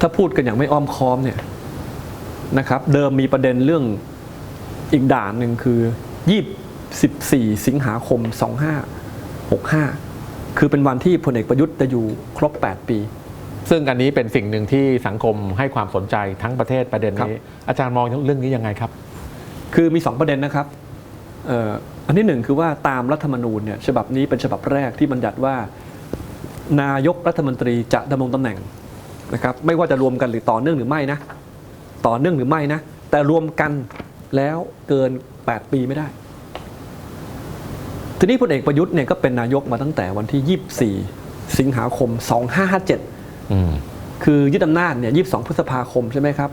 ถ้าพูดกันอย่างไม่อ้อมค้อมเนี่ยนะครับเดิมมีประเด็นเรื่องอีกด่านหนึ่งคือ24สิงหาคม 2565 คือเป็นวันที่พลเอกประยุทธ์จะอยู่ครบ 8 ปี ซึ่งอันนี้เป็นสิ่งหนึ่งที่สังคมให้ความสนใจทั้งประเทศประเด็นนี้ อาจารย์มองเรื่องนี้ยังไงครับ คือมี 2 ประเด็นนะครับเอ่ออันที่หนึ่งคือว่าตามรัฐธรรมนูญเนี่ยฉบับนี้เป็นฉบับแรกที่บัญญัติว่า นายกรัฐมนตรีจะดำรงตำแหน่ง นะครับไม่ว่าจะรวมกันหรือต่อเนื่องหรือไม่นะ ต่อเนื่องหรือไม่นะ แต่รวมกันแล้วเกิน 8 ปีไม่ได้ ทีนี้พลเอกประยุทธ์เนี่ยก็เป็นนายกมาตั้งแต่วันที่ 24 สิงหาคม 2557อืมคือยึดอำนาจเนี่ย 22 พฤษภาคมใช่ไหมครับ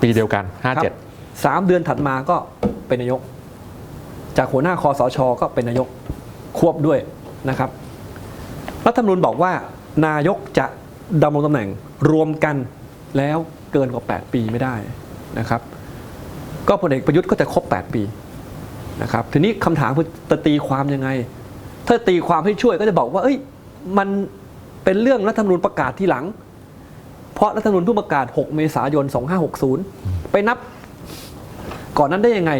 ปีเดียวกันครับสามเดือนถัดมาก็เป็นนายก จากหัวหน้าคอสช ก็เป็นนายกควบด้วยนะครับ รัฐธรรมนูญบอกว่านายกจะ ดำรงตำแหน่งรวมกันแล้วเกินกว่า 8 ปีไม่ได้นะครับ ก็พลเอกประยุทธ์ก็จะครบ 8 ปีนะครับทีนี้คำถามคือจะตีความยังไง ถ้าตีความให้ช่วยก็จะบอกว่า เอ้ยมันเป็นเรื่องรัฐธรรมนูญประกาศที่หลัง เพราะรัฐธรรมนูญเพิ่งประกาศ 6 เมษายน 2560 ไปนับก่อนนั้นได้ยังไง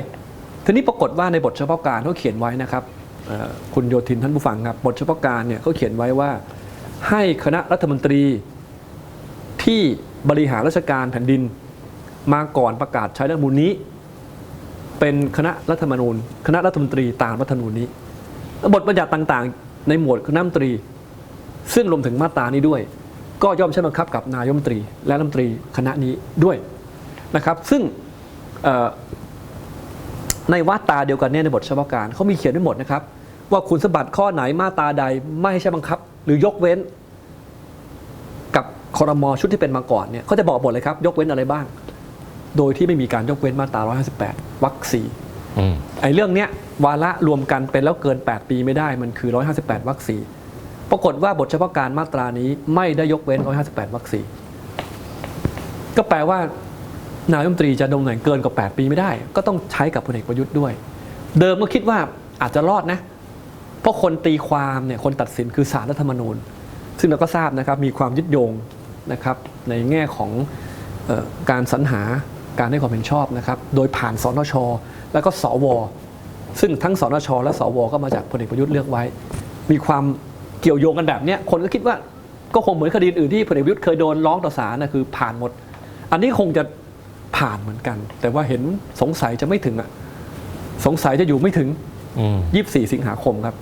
ทีนี้ปรากฏว่าในบทเฉพาะการเขาเขียนไว้นะครับคุณโยธินท่านผู้ฟังครับบทเฉพาะการเนี่ยเขาเขียนไว้ว่า ให้คณะรัฐมนตรีที่บริหารราชการแผ่นดิน มาก่อนประกาศใช้รัฐมนูญนี้ เป็นคณะรัฐมนูญ คณะรัฐมนตรีตามรัฐธรรมนูญนี้ บทบัญญัติต่างๆ ในหมวดคณะรัฐมนตรี ซึ่งรวมถึงมาตรานี้ด้วย ก็ย่อมใช้บังคับกับนายมนตรี และรัฐมนตรีคณะนี้ด้วยนะครับ ซึ่งในมาตาเดียวกันเนี่ยในบทเฉพาะการเขามีเขียนไว้หมดนะครับ ว่าคุณสมบัติข้อไหนมาตราใดไม่ให้ใช้บังคับ หรือยกเว้น กับคอรมอชุดที่เป็นมาก่อนเนี่ยเขาจะบอกหมดเลยครับ ยกเว้นอะไรบ้าง โดยที่ไม่มีการยกเว้นมาตรา 158 วรรคสี่อืมไอ้เรื่องเนี้ยวาระรวมกันเป็นแล้วเกิน 8 ปีไม่ได้มันคือ 158 วรรคสี่ปรากฏว่าบทเฉพาะการมาตรานี้ไม่ได้ยกเว้น 158 วรรคสี่ก็แปลว่านายกรัฐมนตรีจะดำรงตำแหน่งเกินกว่า 8 ปีไม่ได้ ก็ต้องใช้กับพลเอกประยุทธ์ด้วย เดิมก็คิดว่าอาจจะรอดนะ เพราะคนตีความเนี่ยคนตัดสินคือสารรัฐธรรมนูญ ซึ่งเราก็ทราบนะครับมีความยึดโยงนะครับในแง่ของเออการสรรหาการให้ความเห็นชอบนะครับโดยผ่านสนช แล้วก็สว ซึ่งทั้งสนช และสว ก็มาจากพลเอกประยุทธ์เลือกไว้ มีความเกี่ยวโยงกันแบบเนี้ยคนก็คิดว่าก็คงเหมือนคดีอื่นที่พลเอกประยุทธ์เคยโดนร้องต่อศาลนะคือผ่านหมด อันนี้คงจะผ่านเหมือนกัน แต่ว่าเห็นสงสัยจะไม่ถึงอะสงสัยจะอยู่ไม่ถึงอืม24 สิงหาคมครับ